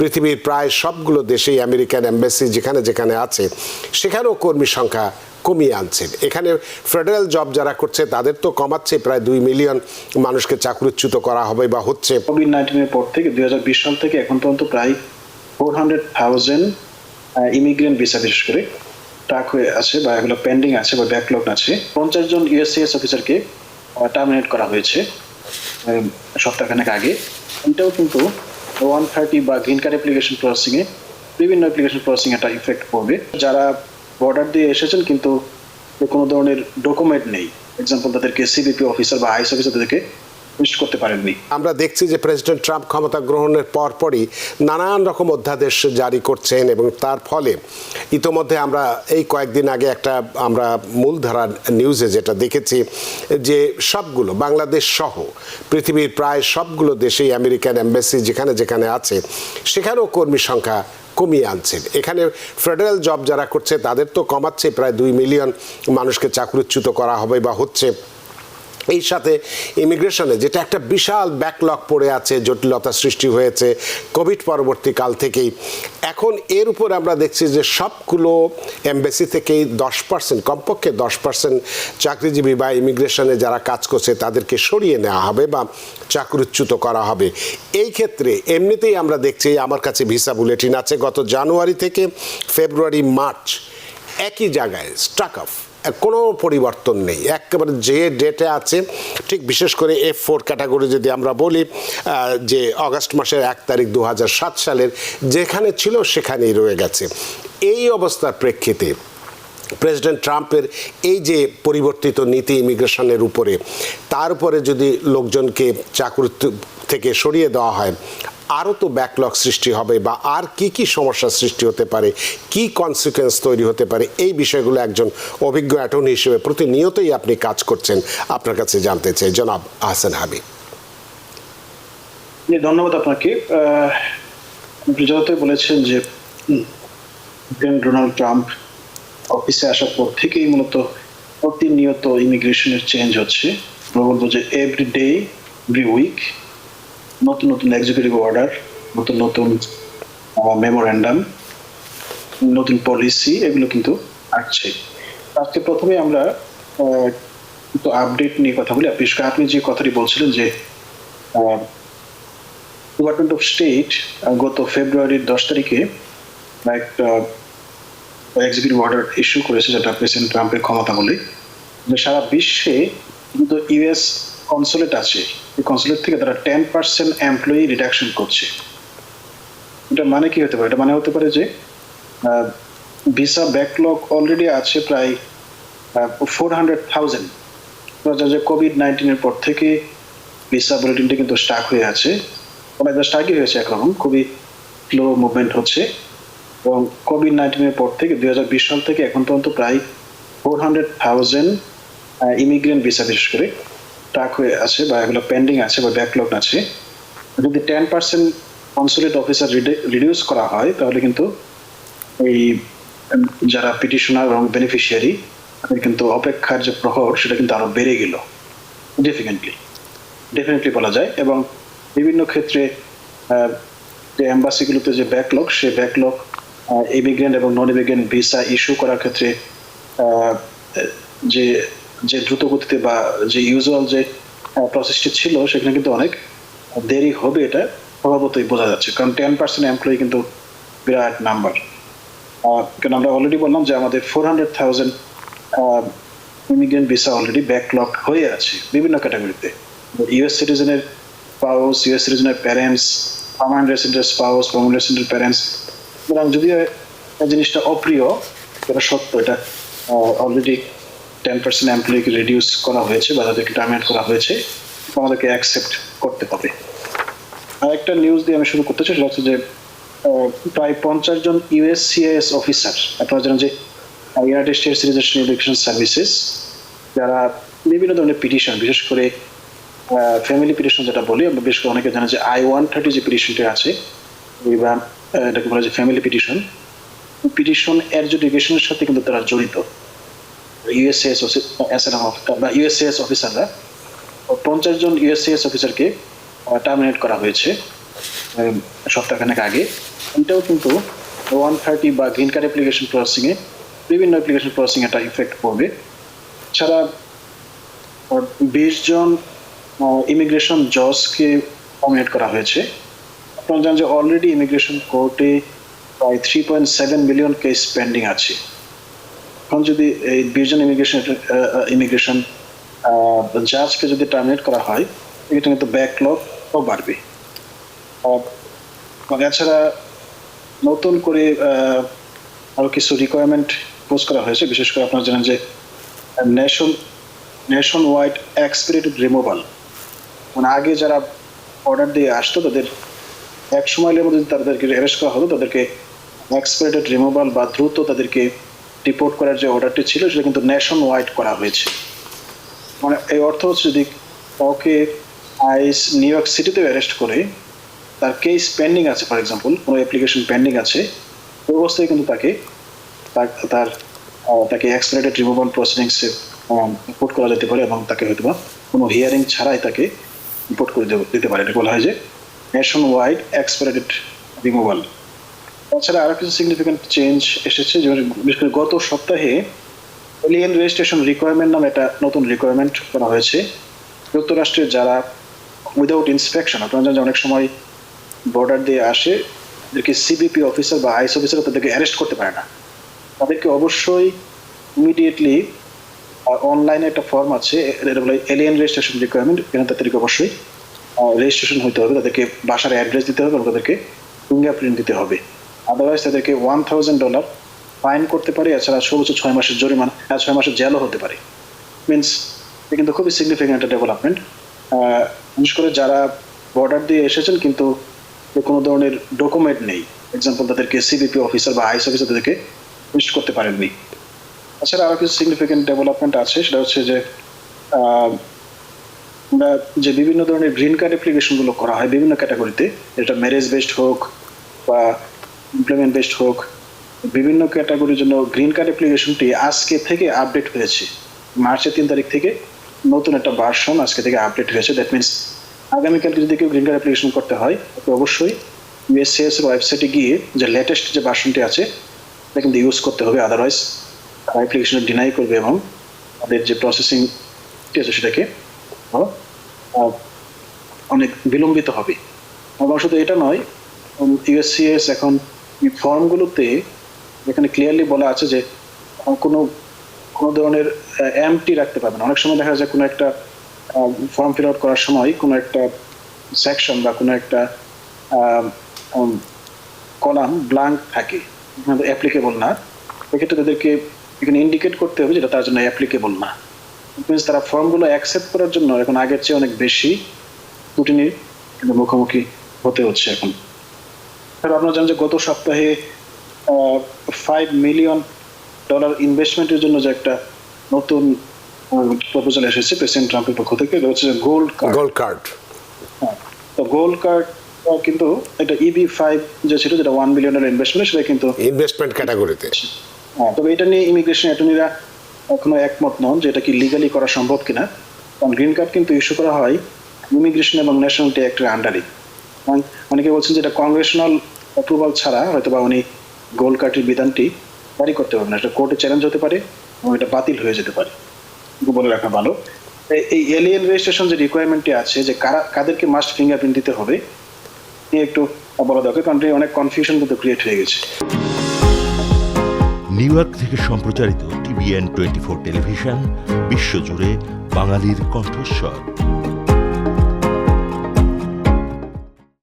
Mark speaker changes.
Speaker 1: পৃথিবীর প্রায় সবগুলো দেশেই আমেরিকান এম্বাসি যেখানে যেখানে আছে, সেখানেও কর্মী সংখ্যা কমিয়ে আনছেন এখানে ফেডারেল জব যারা করছে, তাদের তো কমাচ্ছে, প্রায় দুই মিলিয়ন মানুষকে চাকরিচ্যুত করা হবে বা হচ্ছে।
Speaker 2: কোভিড নাইন্টিনের পর থেকে দু হাজার বিশ সাল থেকে এখন পর্যন্ত প্রায় four hundred thousand immigrant visa বিশেষ করে টাক হয়ে আছে বা এগুলো পেন্ডিং আছে বা ব্যাকলগ আছে। পঞ্চাশ জন ইউএসসিএস অফিসারকে টার্মিনেট করা হয়েছে সপ্তাহখানেক আগে। এটাও কিন্তু ওয়ান থার্টি বা গ্রিন কার্ড অ্যাপ্লিকেশন প্রসেসিংয়ে বিভিন্ন অ্যাপ্লিকেশন প্রসেসিং একটা ইফেক্ট পড়বে। যারা বর্ডার দিয়ে এসেছেন কিন্তু কোনো ধরনের ডকুমেন্ট নেই। এক্সাম্পল তাদেরকে সিবিপি অফিসার বা আইস অফিসার তাদেরকে করতে পারেননি।
Speaker 1: আমরা দেখছি যে প্রেসিডেন্ট ট্রাম্প ক্ষমতা গ্রহণের পরপরই নানান রকম অধ্যাদেশ জারি করছেন এবং তার ফলে ইতোমধ্যে আমরা এই কয়েকদিন আগে একটা আমরা মূলধারা নিউজে যেটা দেখেছি যে সবগুলো, বাংলাদেশ সহ পৃথিবীর প্রায় সবগুলো দেশেই আমেরিকান এম্বাসি যেখানে যেখানে আছে, সেখানেও কর্মী সংখ্যা কমিয়ে আনছেন এখানে ফেডারেল জব যারা করছে তাদের তো কমাচ্ছে, প্রায় দুই মিলিয়ন মানুষকে চাকরিচ্যুত করা হবে বা হচ্ছে। এই সাথে ইমিগ্রেশনে যেটা একটা বিশাল ব্যাকলগ পড়ে আছে, জটিলতা সৃষ্টি হয়েছে কোভিড পরবর্তী কাল থেকেই। এখন এর উপর আমরা দেখছি যে সবগুলো এমবেসি থেকেই দশ পার্সেন্ট কমপক্ষে দশ পার্সেন্ট চাকরিজীবী বা ইমিগ্রেশনে যারা কাজ করছে, তাদেরকে সরিয়ে নেওয়া হবে বা চাকরিচ্যুত করা হবে। এই ক্ষেত্রে এমনিতেই আমরা দেখছি, আমার কাছে ভিসা বুলেটিন আছে, গত জানুয়ারি থেকে ফেব্রুয়ারি, মার্চ, একই জায়গায় স্টাক অফ কোনো পরিবর্তন নেই। একেবারে যে ডেটে আছে, ঠিক বিশেষ করে এফ ফোর ক্যাটাগরি যদি আমরা বলি যে অগাস্ট মাসের এক তারিখ দু হাজার সাত সালের, যেখানে ছিল সেখানেই রয়ে গেছে। এই অবস্থার প্রেক্ষিতে প্রেসিডেন্ট ট্রাম্পের এই যে পরিবর্তিত নীতি ইমিগ্রেশনের উপরে, তার উপরে যদি লোকজনকে চাকরি থেকে সরিয়ে দেওয়া হয় আরও তো ব্যাকলগ সৃষ্টি হবে বা আর কি কি সমস্যার সৃষ্টি হতে পারে, কি কনসিকুয়েন্স তৈরি হতে পারে, এই বিষয়গুলো একজন অভিজ্ঞ অ্যাটর্নি হিসেবে প্রতিনিয়তই আপনি কাজ করছেন আপনার কাছে জানতে চাই। জনাব আহসান হাবিব
Speaker 2: ধন্যবাদ আপনাকে। যতই বলেছেন যে ডোনাল্ড ট্রাম্প অফিসে আসার পর থেকেই মূলত প্রতিনিয়ত ইমিগ্রেশনের চেঞ্জ হচ্ছে। বলব যে এভরি ডে এভরি উইক নতুন নতুন এক্সিকিউটিভ অর্ডার নতুন নতুন মেমোরেন্ডাম নতুন পলিসি এগুলো কিন্তু আসছে। আজকে প্রথমে আমরা একটু আপডেট নিয়ে কথা বলি। আপনি আপনি যে কথাটি বলছিলেন যে ডিপার্টমেন্ট অফ স্টেট গত ফেব্রুয়ারির দশ তারিখে, একটা এক্সিকিউটিভ অর্ডার ইস্যু করেছে, যেটা প্রেসিডেন্ট ট্রাম্পের ক্ষমতা বলে। সারা বিশ্বে, কিন্তু ইউএস কনসুলেট আছে। এই কনসুলেট থেকে তারা টেন পার্সেন্ট এমপ্লয়ি রিডাকশন করছে। এটা মানে কি হতে পারে? এটা মানে হতে পারে যে ভিসা ব্যাকলগ অলরেডি আছে প্রায় ফোর হান্ড্রেড থাউজেন্ড কোভিড নাইন্টিনের পর থেকে ভিসা বুলেটিনটা কিন্তু স্টাক হয়ে আছে। স্টাকই হয়েছে একরকম খুবই স্লো মুভমেন্ট হচ্ছে। এবং কোভিড নাইন্টিনের পর থেকে, দুই হাজার বিশ সাল থেকে এখন পর্যন্ত প্রায় four hundred thousand immigrant visa বিশেষ করে টাক হয়ে আছে বা এগুলো পেন্ডিং আছে বা ব্যাকলগ আছে, যদি ten percent consulate officer reduce করা হয়, তাহলে কিন্তু এই যারা পিটিশনার এবং বেনিফিশিয়ারি তাদের কিন্তু অপেক্ষার যে প্রহর, সেটা কিন্তু আরও বেড়ে গেল। ডেফিনেটলি ডেফিনেটলি বলা যায় এবং বিভিন্ন ক্ষেত্রে যে এম্বাসিগুলোতে যে ব্যাকলগ সে ব্যাকলগ ইমিগ্রেন্ট এবং নন ইমিগ্রেন্ট ভিসা ইস্যু করার ক্ষেত্রে যে যে দ্রুত গতিতে বা যে ইউজুয়াল যে প্রসেসটি ছিল, সেখানে কিন্তু অনেক দেরি হবে এটা স্বভাবতই বোঝা যাচ্ছে। কারণ টেন পার্সেন্ট এমপ্লয়ি কিন্তু বিরাট নাম্বার কারণ আমরা অলরেডি বললাম যে আমাদের four hundred thousand immigrant visa already backlog হয়ে আছে বিভিন্ন ক্যাটাগরিতে ইউএস সিটিজেনের স্পাউস ইউএস সিটিজেনের প্যারেন্টস পার্মানেন্ট রেসিডেন্টের স্পাউস পার্মানেন্ট রেসিডেন্টের প্যারেন্টস সুতরাং যদিও জিনিসটা অপ্রিয়, এটা সত্য, এটা অলরেডি টেন পার্সেন্ট এমপ্লয়িকে রিডিউস করা হয়েছে বা তাদেরকে টার্মিনেট করা হয়েছে, আমাদেরকে অ্যাকসেপ্ট করতে হবে। আর একটা নিউজ দিয়ে আমি শুরু করতে চাই, সেটা হচ্ছে যে প্রায় পঞ্চাশ জন ইউএসসিএস অফিসার আপনারা জানেন যে United States citizenship education services যারা বিভিন্ন ধরনের পিটিশন বিশেষ করে ফ্যামিলি পিটিশন যেটা বলি, আমরা বিশেষ করে অনেকে জানে যে আই ওয়ান থার্টি যে পিটিশনটি আছে, বা এটাকে বলা যায় ফ্যামিলি পিটিশন পিটিশন এডুকেশনের সাথে কিন্তু তারা জড়িত। ইউএসএস বা ইউএসএস অফিসাররা পঞ্চাশ জন ইউএসএস অফিসারকে টার্মিনেট করা হয়েছে উম, সপ্তাহখানেক আগে। এটাও কিন্তু ওয়ান থার্টি বা গ্রিন কার্ড অ্যাপ্লিকেশন প্রসেসিংয়ে বিভিন্ন অ্যাপ্লিকেশন প্রসেসিং একটা ইফেক্ট পড়বে। ছাড়া বিশ জন ইমিগ্রেশন জজকে নমিনেট করা হয়েছে। আপনারা জানেন যে অলরেডি ইমিগ্রেশন কোর্টে প্রায় three point seven million case pending আছে। এখন যদি এই বিশ জন ইমিগ্রেশন ইমিগ্রেশন জাজকে যদি টার্মিনেট করা হয় এটা কিন্তু ব্যাকলগও বাড়বে। এছাড়া নতুন করে আহ, আরও কিছু রিকোয়ারমেন্ট পোজ করা হয়েছে বিশেষ করে আপনারা জানেন যে nation nationwide expedited removal মানে আগে যারা অর্ডার দিয়ে আসতো তাদের এক সময়ের মধ্যে তাদেরকে অ্যারেস্ট করা হতো তাদেরকে এক্সপিরিটেড রিমুভাল বা দ্রুত তাদেরকে রিপোর্ট করার যে অর্ডারটি ছিল, সেটা কিন্তু নেশন ওয়াইড করা হয়েছে। মানে এই অর্থ হচ্ছে যদি কাউকে আইস নিউ ইয়র্ক সিটিতে অ্যারেস্ট করে, তার কেস পেন্ডিং আছে ফর এক্সাম্পল কোনো অ্যাপ্লিকেশন পেন্ডিং আছে, ওই অবস্থায় কিন্তু তাকে তার তাকে এক্সপিরেটেড রিমুভাল প্রসিডিংসে রিপোর্ট করা যেতে পারে এবং তাকে হয়তো বা কোনো হিয়ারিং ছাড়াই তাকে রিপোর্ট করে দিতে পারে। এটা বলা হয় যে নেশন ওয়াইড এক্সপিরেটেড রিমুভাল তাছাড়া আরও কিছু সিগনিফিকেন্ট চেঞ্জ এসেছে, যেমন বিশেষ করে গত সপ্তাহে এলিয়েন রেজিস্ট্রেশন রিকোয়ারমেন্ট নামে একটা নতুন রিকোয়ারমেন্ট করা হয়েছে। যুক্তরাষ্ট্রের যারা উইদাউট ইন্সপেকশন আপনারা জানেন অনেক সময় বর্ডার দিয়ে আসে তাদেরকে সিবিপি অফিসার বা আইস অফিসার তাদেরকে অ্যারেস্ট করতে পারে না। তাদেরকে অবশ্যই ইমিডিয়েটলি অনলাইনে একটা ফর্ম আছে বলে এলিয়েন রেজিস্ট্রেশন রিকোয়ারমেন্ট এখানে তাদেরকে অবশ্যই রেজিস্ট্রেশন হতে হবে, তাদেরকে বাসার অ্যাড্রেস দিতে হবে এবং তাদেরকে ফিঙ্গারপ্রিন্ট দিতে হবে। আদারওয়াইজ তাদেরকে ওয়ান থাউজেন্ড ডলার ফাইন করতে পারে, এছাড়া সর্বোচ্চ ছয় মাসের জরিমানা ছয় মাসের জেলও হতে পারে। মিনস এটা কিন্তু খুবই সিগনিফিকেন্ট একটা ডেভেলপমেন্ট বিশেষ করে যারা বর্ডার দিয়ে এসেছেন, কিন্তু কোনো ধরনের ডকুমেন্ট নেই। এক্সাম্পল তাদেরকে সিবিপি অফিসার বা আইস অফিসার তাদেরকে লিস্ট করতে পারেননি। তাছাড়া আরও কিছু সিগনিফিকেন্ট ডেভেলপমেন্ট আছে, সেটা হচ্ছে যে আমরা যে বিভিন্ন ধরনের গ্রিন কার্ড অ্যাপ্লিকেশনগুলো করা হয়, বিভিন্ন ক্যাটাগরিতে যেটা ম্যারেজ বেসড হোক বা এমপ্লয়মেন্ট বেসড হোক, বিভিন্ন ক্যাটাগরির জন্য গ্রিন কার্ড অ্যাপ্লিকেশনটি আজকে থেকে আপডেট হয়েছে। মার্চের তিন তারিখ থেকে নতুন একটা ভার্সন আজকে থেকে আপডেট হয়েছে। দ্যাট মিনস আগামীকালকে যদি কেউ গ্রিন কার্ড অ্যাপ্লিকেশন করতে হয় অবশ্যই ইউএসসিএস এর ওয়েবসাইটে গিয়ে যে লেটেস্ট যে ভার্সনটি আছে, এটা কিন্তু ইউজ করতে হবে। আদারওয়াইজ অ্যাপ্লিকেশন ডিনাই করবে এবং তাদের যে প্রসেসিং আছে সেটাকে অনেক বিলম্বিত হবে। শুধু এটা নয় ইউএসসিএস এখন এই ফর্মগুলোতে এখানে ক্লিয়ারলি বলা আছে যে কোনো কোনো ধরনের এমটি রাখতে পারবেন অনেক সময় দেখা যায় কোনো একটা ফর্ম ফিল আউট করার সময় কোনো একটা সেকশন বা কোনো একটা কলাম ব্লাঙ্ক থাকে অ্যাপ্লিকেবল না। সেক্ষেত্রে তাদেরকে এখানে ইন্ডিকেট করতে হবে যেটা তার জন্য অ্যাপ্লিকেবল না। মিনস তারা ফর্মগুলো অ্যাকসেপ্ট করার জন্য এখন আগের চেয়ে অনেক বেশি স্কুটিনির মুখোমুখি হতে হচ্ছে এখন। আপনারা জানেন যে গত সপ্তাহে ফাইভ মিলিয়ন ডলার ইনভেস্টমেন্টের জন্য যে একটা নতুন প্রপোজাল এসেছে প্রেসিডেন্ট ট্রাম্পের পক্ষ থেকে এটা হচ্ছে গোল্ড কার্ড
Speaker 1: গোল্ড কার্ড
Speaker 2: তো গোল্ড কার্ড কিন্তু এটা ইবি ফাইভ যে ছিল যেটা ওয়ান বিলিয়ন ডলার ইনভেস্টমেন্ট সেটা কিন্তু
Speaker 1: ইনভেস্টমেন্ট ক্যাটাগরিতে
Speaker 2: হ্যাঁ তবে এটা নিয়ে ইমিগ্রেশন অ্যাটর্নিরা এখনও একমত নন যে এটা কি লিগালি করা সম্ভব কিনা। কারণ গ্রিন কার্ড কিন্তু ইস্যু করা হয় ইমিগ্রেশন এবং ন্যাশনালিটি অ্যাক্টের আন্ডারে অনেকে বলছেন যে এটা কংগ্রেশনাল অ্যাপ্রুভাল ছাড়া হয়তো বা উনি গোল কার্ডের বিধানটি জারি করতে পারবেন এটা কোর্টে চ্যালেঞ্জ হতে পারে এবং এটা বাতিল হয়ে যেতে পারে। বলে রাখা ভালো। এই- এলিয়েন রেজিস্ট্রেশন যে রিকোয়ারমেন্টটি আছে, যে কারা কাদেরকে মাস্ট ফিঙ্গারপ্রিন্ট দিতে হবে, নিয়ে একটু বলা দরকার, কারণ অনেক কনফিউশন কিন্তু ক্রিয়েট হয়ে গেছে।
Speaker 3: নিউ ইয়র্ক থেকে সম্প্রচারিত টিভিএন টোয়েন্টি ফোর টেলিভিশন, বিশ্বজুড়ে বাঙালির কণ্ঠস্বর।